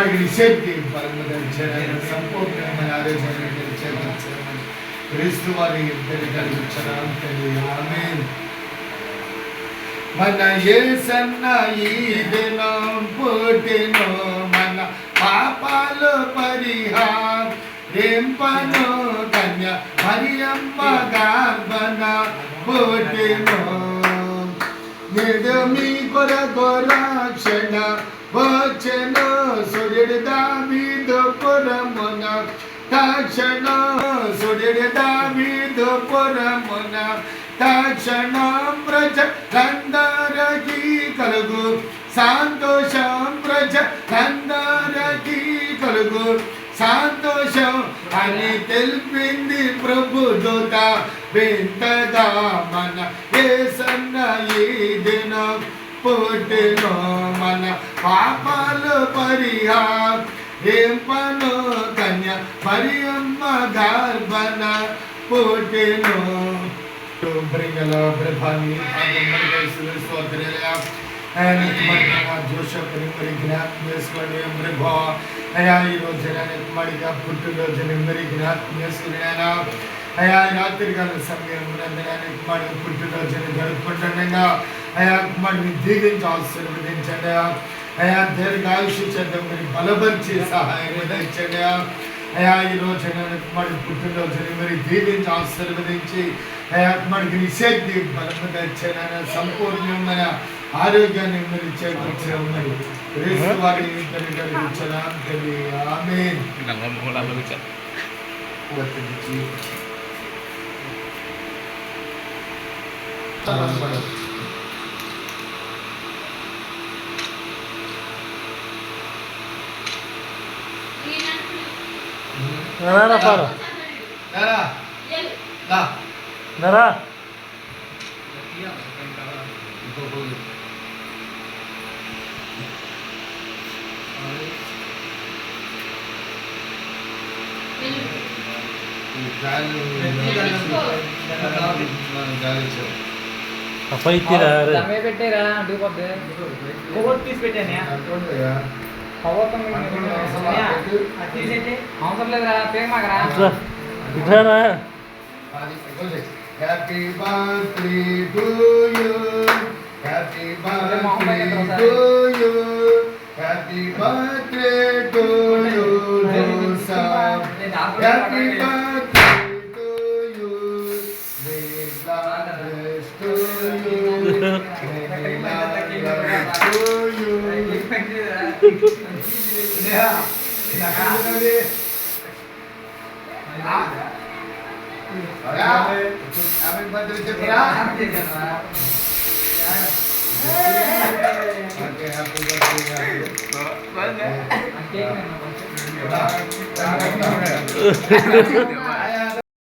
శక్తి పరమదర్శన సంపూర్ణమైన ఆరోగ్యాన్ని తెలియచేయమని క్రీస్తు వారి ఇద్దరి కలిగించడం ఆమె మన ఏసన్న ఈ దినం పుట్టిను మన పాపాలు పరిహారింపను కన్య మరియమ్మ గర్భన పుట్టిను నేడు మీ కొరకు రక్షణ వచ్చెను సూర్యుడు దావీదు పురమున తక్షణ సూర్యుడు దావీదు పురమున తక్షణ ప్రజ రందరకి కలుగు. సంతోషం ప్రజ రందరకి కలుగు. సంతోషం అని తెలిపింది ప్రభు దూత వింతగా మన ఏసన్న ఈ దినం పుట్టినో మన పాపాలు పరిహారింపను కన్య మరియమ్మ గర్భన పుట్టినో. బ్రింగల ప్రభాని స్తోత్రాలయ జోషపుని మరి జ్ఞాపకం చేసుకోండి ప్రభా అయా ఈ రోజు మడిగా పుట్టినరోజుని మరి జ్ఞాపకం అయా రాత్రి కాల సమయం పుట్టినరోజుని జరుపుకుంటుండగా అయా కుమారిని దీవించి ఆశీర్వదించండి అయా. అయా దీర్ఘాయుషి చెంద బలపరిచి సహాయం ఇచ్చండి అయా. ఈ రోజు కుమారుడు పుట్టినరోజుని మరి దీవించి ఆశీర్వదించి అయా కుమారుడికి నిషేధి బలము తెచ్చిన సంపూర్ణమైన ఆరోగ్యాన్ని మీరు చేకూర్చడం మరి క్రీస్తు వారి ఇద్దరి కలిగించడం తెలియ ఆమె నరా పారు నరా దమ్మే పెట్టారా అడ్డుకోద్దు కొవ్వొత్తి తీసి పెట్టాను కొవ్వొత్తం అది తీసేటి అవసరం లేదురా పేరు మాకరా ఇట్రా ఇట్రారా happy birthday to you happy birthday to you Happy birthday to you. May God bless to you. May God bless to you. Yeah. Happy birthday to you. Happy birthday. Ha.